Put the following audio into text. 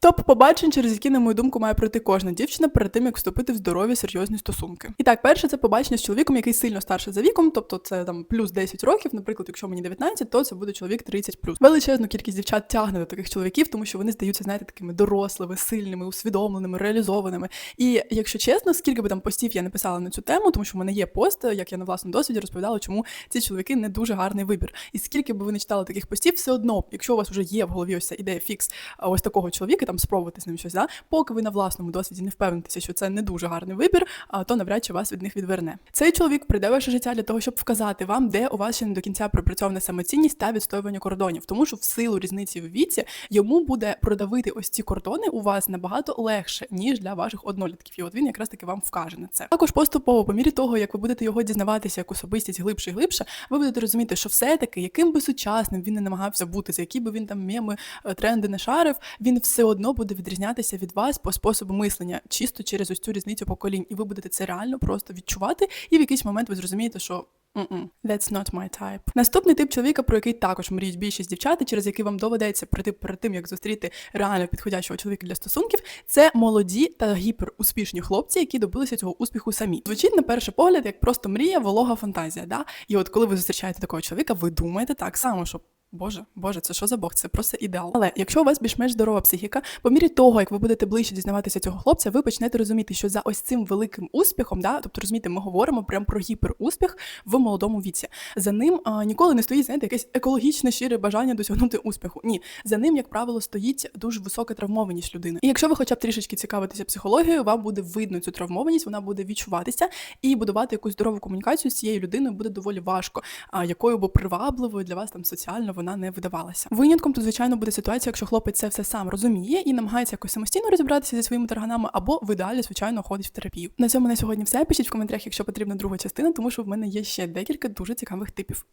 Топ побачень, через які, на мою думку, має пройти кожна дівчина перед тим, як вступити в здорові серйозні стосунки. І так, перше, це побачення з чоловіком, який сильно старший за віком, тобто це там плюс 10 років. Наприклад, якщо мені 19, то це буде чоловік 30 плюс. Величезну кількість дівчат тягне до таких чоловіків, тому що вони здаються, знаєте, такими дорослими, сильними, усвідомленими, реалізованими. І якщо чесно, скільки би там постів я не писала на цю тему, тому що в мене є пост, як я на власному досвіді розповідала, чому ці чоловіки не дуже гарний вибір. І скільки би ви не читали таких постів, все одно, якщо у вас вже є в голові ось ця ідея фікс ось такого чоловіка, там спробувати з ним щось, да? поки ви на власному досвіді не впевнитеся, що це не дуже гарний вибір, а, то навряд чи вас від них відверне. Цей чоловік прийде ваше життя для того, щоб вказати вам, де у вас ще не до кінця пропрацьована самоцінність та відстоювання кордонів, тому що в силу різниці в віці йому буде продавити ось ці кордони у вас набагато легше, ніж для ваших однолітків. І от він якраз таки вам вкаже на це. Також поступово, по мірі того, як ви будете його дізнаватися як особистість глибше і глибше, ви будете розуміти, що все-таки, яким би сучасним він не намагався бути, за які би він там меми, е, тренди не шарив, він все одно буде відрізнятися від вас по способу мислення, чисто через ось цю різницю поколінь, і ви будете це реально просто відчувати. І в якийсь момент ви зрозумієте, що. Mm-mm, That's not my type. Наступний тип чоловіка, про який також мріють більшість дівчат, через який вам доведеться прийти перед тим, як зустріти реально підходящого чоловіка для стосунків, це молоді та гіперуспішні хлопці, які добилися цього успіху самі. Звучить на перший погляд як просто мрія, волога фантазія. Да? І от коли ви зустрічаєте такого чоловіка, ви думаєте так само, що. Боже, Боже, це що за Бог? Це просто ідеал. Але якщо у вас більш-менш здорова психіка, по мірі того, як ви будете ближче дізнаватися цього хлопця, ви почнете розуміти, що за ось цим великим успіхом, да, тобто розумієте, ми говоримо прямо про гіперуспіх в молодому віці. За ним а, ніколи не стоїть знаєте, якесь екологічне щире бажання досягнути успіху. Ні, за ним, як правило, стоїть дуже висока травмованість людини. І якщо ви, хоча б трішечки цікавитеся психологією, вам буде видно цю травмованість, вона буде відчуватися і будувати якусь здорову комунікацію з цією людиною буде доволі важко, а якою б привабливою для вас там соціально вона не видавалася. Винятком тут, звичайно, буде ситуація, якщо хлопець це все сам розуміє і намагається якось самостійно розібратися зі своїми тарганами, або в ідеалі, звичайно, ходить в терапію. На цьому на сьогодні все. Пишіть в коментарях, якщо потрібна друга частина, тому що в мене є ще декілька дуже цікавих типів.